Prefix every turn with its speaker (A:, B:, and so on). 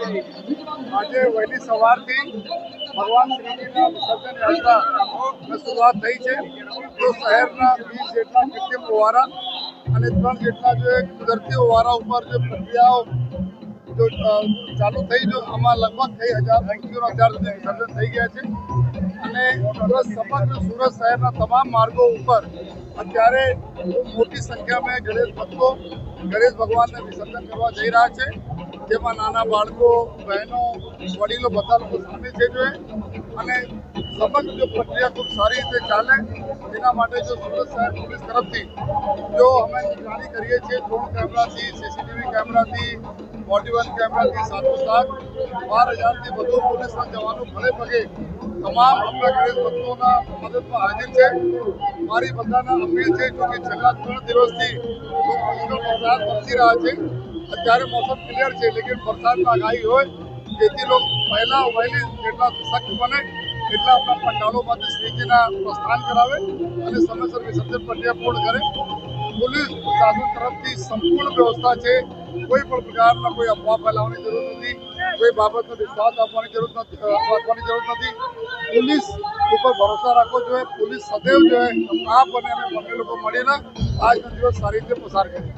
A: આજે વહેલી સવારથી ભગવાન શ્રીજીના વિસર્જન યાત્રા શરૂઆત થઈ છે. તો શહેરના વીસ જેટલા કૃત્રિમ ફુવારા અને ત્રણ જેટલા જે કુદરતી ફુવારા ઉપર જે પ્રક્રિયાઓ જો ચાલુ થઈ જો, આમાં લગભગ થઈ હજાર, પંચોતેર હજાર વિસર્જન થઈ ગયા છે. અને સમગ્ર સુરત શહેરના તમામ માર્ગો ઉપર અત્યારે મોટી સંખ્યામાં ગણેશ ભક્તો ગણેશ ભગવાનને વિસર્જન કરવા જઈ રહ્યા છે. જેમાં નાના બાળકો, બહેનો, વડીલો બધા લોકો સામેલ છે જોઈએ અને સમગ્ર જો પ્રક્રિયા ખૂબ સારી રીતે ચાલે તેના માટે જો સુરત શહેર પોલીસ તરફથી જો અમે નિગરાની કરીએ છીએ ડ્રોન કેમેરાથી સીસીટીવી કેમેરાથી વન કેમેરાથી સાથોસાથ બાર હજારથી વધુ પોલીસના જવાનો ભલે પગે તમામ આપણા ગણેશ ભક્તોના મદદમાં હાજર છે. મારી બધાના અપીલ છે, જો કે છેલ્લા ત્રણ દિવસથી ખૂબ મુશ્કેલ વરસાદ વરસી રહ્યા છે. અત્યારે મોસમ ક્લિયર છે લેકિન વરસાદમાં આગાહી હોય, જેથી લોકો પહેલા વહેલી જેટલા સશક્ત બને, એટલા આપણા પંડાલોમાંથી શ્રીજીના પ્રસ્થાન કરાવે અને સમયસર વિસર્જન પ્રક્રિયા પૂર્ણ કરે. પોલીસ શાસન તરફથી સંપૂર્ણ વ્યવસ્થા છે. કોઈ પણ પ્રકારના કોઈ અફવા ફેલાવવાની જરૂર નથી. કોઈ બાબતનો વિશ્વાસ આપવાની જરૂર નથી આપવાની જરૂર નથી. પોલીસ ઉપર ભરોસા રાખવો જોઈએ. પોલીસ સદૈવ જોઈએ. આપ અને અમે બંને લોકો મળીને આજનો દિવસ સારી રીતે પસાર કરીએ.